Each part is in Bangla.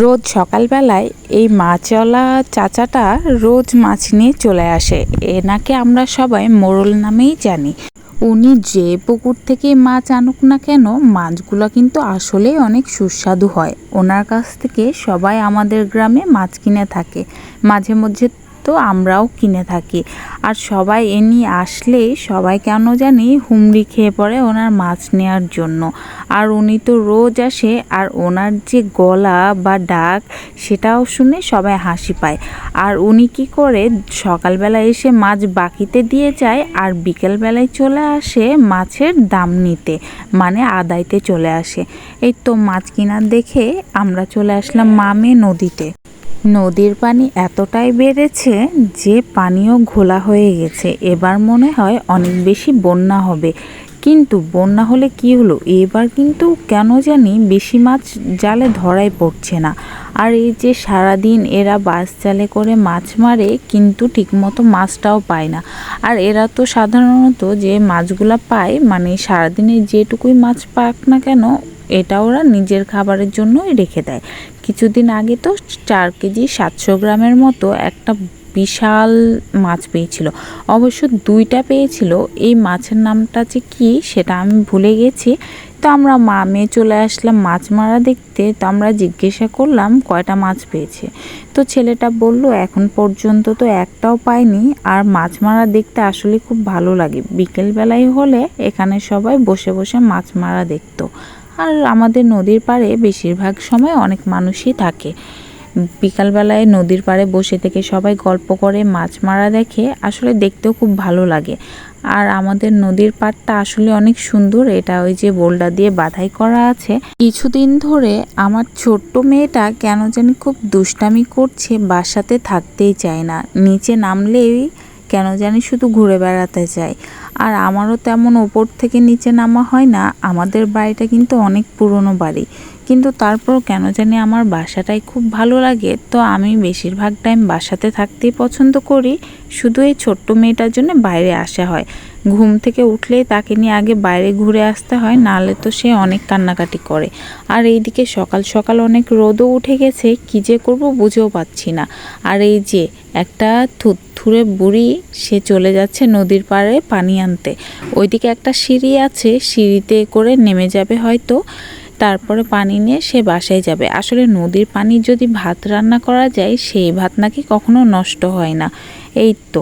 রোজ সকালবেলায় এই মাছওয়ালা চাচাটা রোজ মাছ নিয়ে চলে আসে। এনাকে আমরা সবাই মোরল নামেই জানি। উনি যে পুকুর থেকে মাছ আনুক না কেন, মাছগুলো কিন্তু আসলেই অনেক সুস্বাদু হয়। ওনার কাছ থেকে সবাই আমাদের গ্রামে মাছ কিনে থাকে। মাঝে মধ্যে তো আমরাও কিনে থাকি। আর সবাই এ নিয়ে আসলেই সবাই কেন জানি হুমড়ি খেয়ে পড়ে ওনার মাছ নেওয়ার জন্য। আর উনি তো রোজ আসে আর ওনার যে গলা বা ডাক সেটাও শুনে সবাই হাসি পায়। আর উনি কি করে সকালবেলা এসে মাছ বাকিতে দিয়ে যায় আর বিকেলবেলায় চলে আসে মাছের দাম নিতে মানে আদায়তে চলে আসে। এই তো মাছ কিনার দেখে আমরা চলে আসলাম মামে নদীতে। নদীর পানি এতটাই বেড়েছে যে পানিও ঘোলা হয়ে গেছে। এবার মনে হয় অনেক বেশি বন্যা হবে। কিন্তু বন্যা হলে কি হলো? এবার কিন্তু কেন জানি বেশি মাছ জালে ধরাই পড়ছে না। আর এই যে সারাদিন এরা বাস চালে করে মাছ মারে, কিন্তু ঠিকমতো মাছটাও পায় না। আর এরা তো সাধারণত যে মাছগুলা পায় মানে সারাদিনে যেটুকুই মাছ পাক না কেন এটা ওরা নিজের খাবারের জন্যই রেখে দেয়। কিছুদিন আগে তো চার কেজি সাতশো গ্রামের মতো একটা বিশাল মাছ পেয়েছিল। অবশ্য দুইটা পেয়েছিল। এই মাছের নামটা যে কী সেটা আমি ভুলে গেছি। তো আমরা মা মেয়ে চলে আসলাম মাছ মারা দেখতে। তো আমরা জিজ্ঞাসা করলাম, কয়টা মাছ পেয়েছে? তো ছেলেটা বলল, এখন পর্যন্ত তো একটাও পায়নি আর মাছ মারা দেখতে আসলে খুব ভালো লাগে। বিকেলবেলায় হলে এখানে সবাই বসে বসে মাছ মারা দেখতো। আর আমাদের নদীর পাড়ে বেশিরভাগ সময় অনেক মানুষই থাকে। বিকালবেলায় নদীর পাড়ে বসে থেকে সবাই গল্প করে, মাছ মারা দেখে, আসলে দেখতেও খুব ভালো লাগে। আর আমাদের নদীর পাড়টা আসলে অনেক সুন্দর, এটা ওই যে বোল্ডার দিয়ে বাধাই করা আছে। কিছুদিন ধরে আমার ছোট্ট মেয়েটা কেন জানি খুব দুষ্টামি করছে, বাসাতে থাকতেই চায় না। নিচে নামলেই কেন জানি শুধু ঘুরে বেড়াতে চায় আর আমারও তেমন ওপর থেকে নিচে নামা হয় না। আমাদের বাড়িটা কিন্তু অনেক পুরনো বাড়ি। কিন্তু তারপর কেন জানি আমার বাসাটাই খুব ভালো লাগে। তো আমি বেশিরভাগ টাইম বাসাতে থাকতেই পছন্দ করি। শুধু এই ছোট্ট মেয়েটার জন্য বাইরে আসা হয়। ঘুম থেকে উঠলেই তাকে নিয়ে আগে বাইরে ঘুরে আসতে হয়, নাহলে তো সে অনেক কান্নাকাটি করে। আর এইদিকে সকাল সকাল অনেক রোদও উঠে গেছে, কী যে করব বুঝেও পাচ্ছি না। আর এই যে একটা থুরে বুড়ি, সে চলে যাচ্ছে নদীর পাড়ে পানি আনতে। ওইদিকে একটা সিঁড়ি আছে, সিঁড়িতে করে নেমে যাবে হয়তো। তারপরে পানি নিয়ে সে বাসায় যাবে। আসলে নদীর পানি যদি ভাত রান্না করা যায়, সেই ভাত নাকি কখনো নষ্ট হয় না। এই তো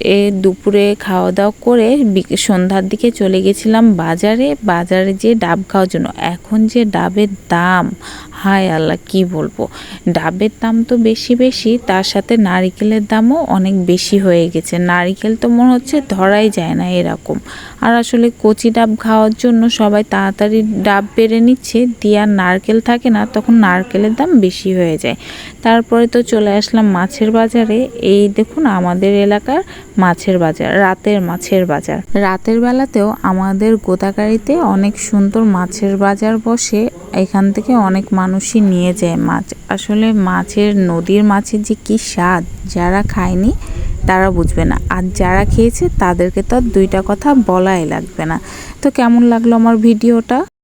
এ দুপুরে খাওয়া দাওয়া করে সন্ধ্যার দিকে চলে গেছিলাম বাজারে। বাজারে যে ডাব খাওয়ার জন্য। এখন যে ডাবের দাম, হায় আল্লাহ, কি বলব? ডাবের দাম তো বেশি বেশি, তার সাথে নারিকেলের দামও অনেক বেশি হয়ে গেছে। নারিকেল তো মনে হচ্ছে ধরাই যায় না এরকম। আর আসলে কচি ডাব খাওয়ার জন্য সবাই তাড়াতাড়ি ডাব পেরে নিচ্ছে। দিয়ে নারকেল থাকে না, তখন নারকেলের দাম বেশি হয়ে যায়। তারপরে তো চলে আসলাম মাছের বাজারে। এই দেখুন আমাদের এলাকার মাছের বাজার, রাতের মাছের বাজার। রাতের বেলাতেও আমাদের গোদাগাড়িতে অনেক সুন্দর মাছের বাজার বসে। এখান থেকে অনেক মানুষই নিয়ে যায় মাছ। আসলে মাছের নদীর মাছের যে কী স্বাদ, যারা খায়নি তারা বুঝবে না। আর যারা খেয়েছে তাদেরকে তো দুইটা কথা বলাই লাগবে না। তো কেমন লাগল আমার ভিডিওটা?